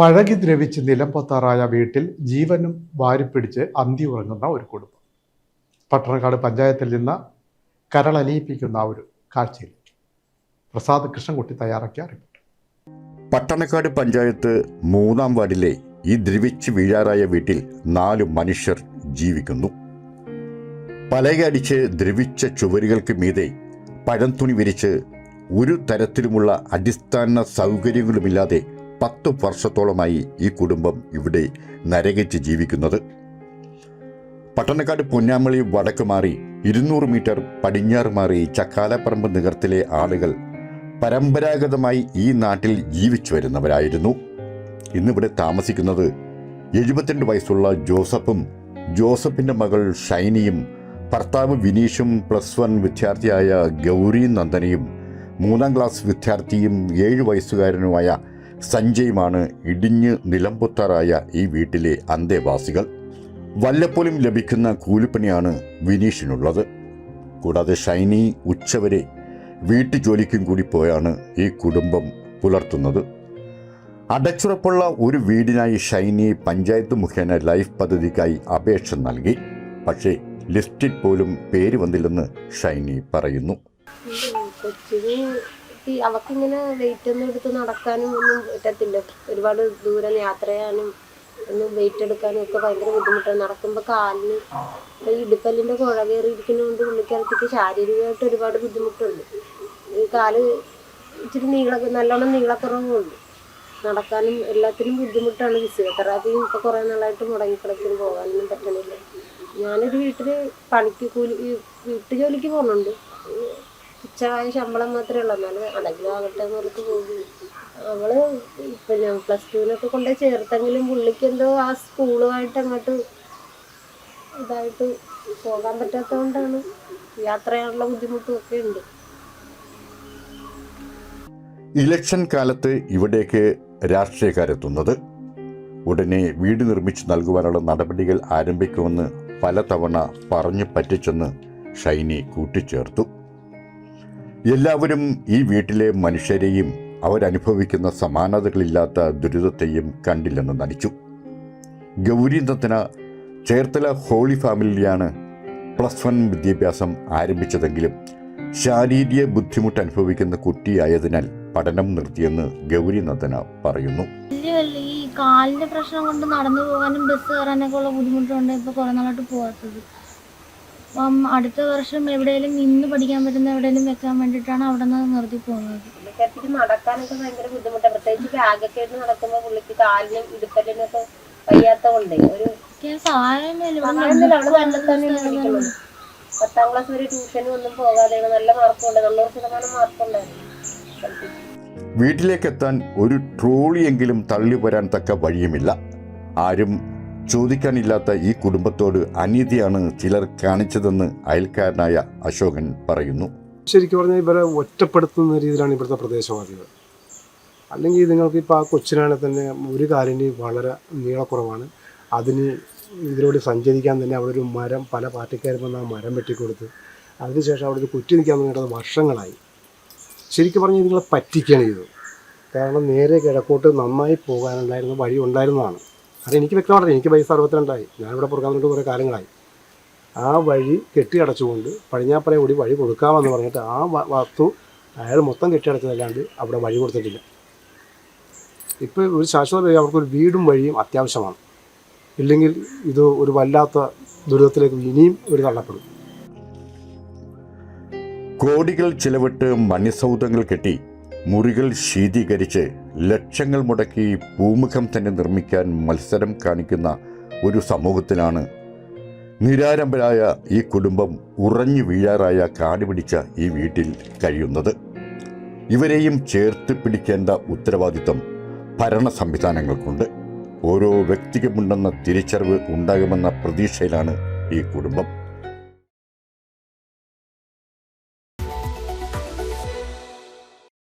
പഴകി ദ്രവിച്ച് നിലം പൊത്താറായ വീട്ടിൽ ജീവനും വാരിപ്പിടിച്ച് അന്തി ഉറങ്ങുന്ന ഒരു കുടുംബം. പട്ടണക്കാട് പഞ്ചായത്തിൽ നിന്ന് കരളലിയിപ്പിക്കുന്ന ഒരു കാഴ്ചയിൽ പ്രസാദ് കൃഷ്ണൻകുട്ടി തയ്യാറാക്കിയ റിപ്പോർട്ട് പട്ടണക്കാട് പഞ്ചായത്ത് മൂന്നാം വാർഡിലെ ഈ ദ്രവിച്ച് വീഴാറായ വീട്ടിൽ നാല് മനുഷ്യർ ജീവിക്കുന്നു. പലകടിച്ച് ദ്രവിച്ച ചുവരുകൾക്ക് മീതെ പഴം തുണി വിരിച്ച് ഒരു തരത്തിലുമുള്ള അടിസ്ഥാന സൗകര്യങ്ങളുമില്ലാതെ പത്ത് വർഷത്തോളമായി ഈ കുടുംബം ഇവിടെ നരകിച്ച് ജീവിക്കുന്നത്. പട്ടണക്കാട് പൊന്നാമളി വടക്ക് മാറി ഇരുന്നൂറ് മീറ്റർ പടിഞ്ഞാറ് മാറി ചക്കാലപ്പറമ്പ് നികർത്തിലെ ആളുകൾ പരമ്പരാഗതമായി ഈ നാട്ടിൽ ജീവിച്ചു വരുന്നവരായിരുന്നു. ഇന്നിവിടെ താമസിക്കുന്നത് എഴുപത്തിരണ്ട് വയസ്സുള്ള ജോസഫും ജോസഫിന്റെ മകൾ ഷൈനിയും ഭർത്താവ് വിനീഷും പ്ലസ് വൺ വിദ്യാർത്ഥിയായ ഗൗരി നന്ദനയും മൂന്നാം ക്ലാസ് വിദ്യാർത്ഥിയും ഏഴ് വയസ്സുകാരനുമായ സഞ്ജയുമാണ് ഇടിഞ്ഞ് നിലംപൊത്താറായ ഈ വീട്ടിലെ അന്തേവാസികൾ. വല്ലപ്പോലും ലഭിക്കുന്ന കൂലിപ്പണിയാണ് വിനീഷിനുള്ളത്. കൂടാതെ ഷൈനി ഉച്ചവരെ വീട്ടുജോലിക്കും കൂടി പോയാണ് ഈ കുടുംബം പുലർത്തുന്നത്. അടച്ചുറപ്പുള്ള ഒരു വീടിനായി ഷൈനി പഞ്ചായത്ത് മുഖേന ലൈഫ് പദ്ധതിക്കായി അപേക്ഷ നൽകി. പക്ഷേ ലിസ്റ്റിൽ പോലും പേര് വന്നില്ലെന്ന് ഷൈനി പറയുന്നു. കൊച്ചിന് ഈ അവക്കിങ്ങനെ വെയിറ്റ് ഒന്നും എടുത്ത് നടക്കാനും ഒന്നും പറ്റത്തില്ല. ഒരുപാട് ദൂരം യാത്ര ചെയ്യാനും ഒന്നും വെയിറ്റ് എടുക്കാനും ഒക്കെ ഭയങ്കര ബുദ്ധിമുട്ടാണ്. നടക്കുമ്പോൾ കാലിന് ഈ ഇടുപ്പല്ലിന്റെ കുഴ കയറിയിരിക്കുന്നതുകൊണ്ട് ശാരീരികമായിട്ട് ഒരുപാട് ബുദ്ധിമുട്ടുണ്ട്. ഈ കാൽ ഇച്ചിരി നീള നല്ലോണം നീളക്കുറവുണ്ട്. നടക്കാനും എല്ലാത്തിനും ബുദ്ധിമുട്ടാണ് ഫിസിയോതെറാപ്പിയും ഇപ്പൊ കുറെ നാളായിട്ട് മുടങ്ങിക്കിടക്കും പോകാനൊന്നും പറ്റണില്ല. ഞാനൊരു വീട്ടിൽ പണിക്ക് കൂലി വീട്ടുജോലിക്ക് പോകുന്നുണ്ട്. തുച്ഛമായ ശമ്പളം മാത്രമേ ഉള്ളൂ. എന്നാലും അതെങ്കിലും ആകട്ടെ എന്ന് പറഞ്ഞിട്ട് പോകും അവൾ ഇപ്പൊ ഞാൻ പ്ലസ് ടുവിനൊക്കെ കൊണ്ടേ ചേർത്തെങ്കിലും പുള്ളിക്ക് എന്തോ ആ സ്കൂളുമായിട്ട് അങ്ങോട്ട് ഇതായിട്ട് പോകാൻ പറ്റാത്തതുകൊണ്ടാണ് യാത്ര ചെയ്യാനുള്ള ബുദ്ധിമുട്ടും ഒക്കെ ഉണ്ട്. ഇലക്ഷൻ കാലത്ത് ഇവിടേക്ക് രാഷ്ട്രീയക്കാരെത്തുന്നത്. ഉടനെ വീട് നിർമ്മിച്ച് നൽകുവാനുള്ള നടപടികൾ ആരംഭിക്കുമെന്ന് പലതവണ പറഞ്ഞു പറ്റിച്ചെന്ന് ഷൈനി കൂട്ടിച്ചേർത്തു. എല്ലാവരും ഈ വീട്ടിലെ മനുഷ്യരെയും അവരനുഭവിക്കുന്ന സമാനതകളില്ലാത്ത ദുരിതത്തെയും കണ്ടില്ലെന്ന് നടിച്ചു. ഗൗരീന്ദ്രത്തിന് ചേർത്തല ഹോളി ഫാമിലിയാണ് പ്ലസ് വൺ വിദ്യാഭ്യാസം ആരംഭിച്ചതെങ്കിലും ശാരീരിക ബുദ്ധിമുട്ട് അനുഭവിക്കുന്ന കുട്ടിയായതിനാൽ പഠനം നിർത്തിയെന്ന് ഗൗരീനന്ദന പറയുന്നു. ഈ കാലിന്റെ പ്രശ്നം കൊണ്ട് നടന്നു പോകാനും ബസ് കയറാനൊക്കെ ഉള്ള ബുദ്ധിമുട്ടുണ്ട്. ഇപ്പൊ കുറെ നാളായിട്ട് പോകാത്തത് അപ്പം അടുത്ത വർഷം എവിടെയെങ്കിലും നിന്ന് പഠിക്കാൻ പറ്റുന്ന എവിടെയെങ്കിലും വെക്കാൻ വേണ്ടിയിട്ടാണ് അവിടെ നിന്ന് നിർത്തി പോകുന്നത്. പുള്ളിക്കാരത്തേക്ക് നടക്കാനൊക്കെ ഭയങ്കര ബുദ്ധിമുട്ടാണ്. പ്രത്യേകിച്ച് ബാഗൊക്കെ ആയിട്ട് നടക്കുമ്പോൾ പുള്ളിക്ക് കാലിനും ഇടുപ്പലിനും ഒക്കെ വയ്യാത്ത കൊണ്ടേ ഒരു. പത്താം ക്ലാസ് വരെ ട്യൂഷനും ഒന്നും പോകാതെ നല്ല മാർക്കുണ്ട്. തൊണ്ണൂറ് ശതമാനം മാർക്കുണ്ടായിരുന്നു. വീട്ടിലേക്കെത്താൻ ഒരു ട്രോളിയെങ്കിലും തള്ളി വരാൻ തക്ക വഴിയുമില്ല. ആരും ചോദിക്കാനില്ലാത്ത ഈ കുടുംബത്തോട് അനീതിയാണ് ചിലർ കാണിച്ചതെന്ന് അയൽക്കാരനായ അശോകൻ പറയുന്നു. ശരിക്കും പറഞ്ഞാൽ ഇവരെ ഒറ്റപ്പെടുത്തുന്ന രീതിയിലാണ് ഇവിടുത്തെ പ്രദേശവാദികൾ അല്ലെങ്കിൽ നിങ്ങൾക്ക് ഇപ്പോൾ ആ കൊച്ചിനാണെങ്കിൽ തന്നെ ഒരു കാലിന് വളരെ നീളക്കുറവാണ്. അതിന് ഇതിലൂടെ സഞ്ചരിക്കാൻ തന്നെ അവിടെ ഒരു മരം പല പാർട്ടിക്കാരും വന്ന് ആ മരം വെട്ടിക്കൊടുത്ത് അതിനുശേഷം അവിടെ ഒരു കുറ്റി നിൽക്കാൻ തുടങ്ങിയത് വർഷങ്ങളായി. ശരിക്കും പറഞ്ഞാൽ നിങ്ങളെ പറ്റിക്കുകയാണ് ചെയ്തത്. കാരണം നേരെ കിഴക്കോട്ട് നന്നായി പോകാനുണ്ടായിരുന്ന വഴി ഉണ്ടായിരുന്നതാണ്. അത് എനിക്ക് വ്യക്തമായിട്ട് എനിക്ക് വയസ്സ് അറുപത്തിരണ്ടായി. ഞാനിവിടെ പുറക്കാൻ വേണ്ടി കുറേ കാലങ്ങളായി. ആ വഴി കെട്ടിയടച്ചുകൊണ്ട് പടിഞ്ഞാപ്പറ കൂടി വഴി കൊടുക്കാമെന്ന് പറഞ്ഞിട്ട് ആ വസ്തു അയാൾ മൊത്തം കെട്ടിയടച്ചതല്ലാണ്ട് അവിടെ വഴി കൊടുത്തിട്ടില്ല. ഇപ്പോൾ ഒരു ശാശ്വത വഴി അവർക്കൊരു വീടും വഴിയും അത്യാവശ്യമാണ്. ഇല്ലെങ്കിൽ ഇത് ഒരു വല്ലാത്ത ദുരിതത്തിലേക്ക് ഇനിയും ഒരു തള്ളപ്പെടും. കോടികൾ ചിലവിട്ട് മണ്യസൗധങ്ങൾ കെട്ടി മുറികൾ ശീതീകരിച്ച് ലക്ഷങ്ങൾ മുടക്കി ഭൂമുഖം തന്നെ നിർമ്മിക്കാൻ മത്സരം കാണിക്കുന്ന ഒരു സമൂഹത്തിലാണ്. നിരാരംഭരായ ഈ കുടുംബം ഉറഞ്ഞു വീഴാറായ കാട് പിടിച്ച ഈ വീട്ടിൽ കഴിയുന്നത്. ഇവരെയും ചേർത്ത് പിടിക്കേണ്ട ഉത്തരവാദിത്വം ഭരണ സംവിധാനങ്ങൾക്കുണ്ട്. ഓരോ വ്യക്തിക്കുമുണ്ടെന്ന തിരിച്ചറിവ് ഉണ്ടാകുമെന്ന പ്രതീക്ഷയിലാണ് ഈ കുടുംബം.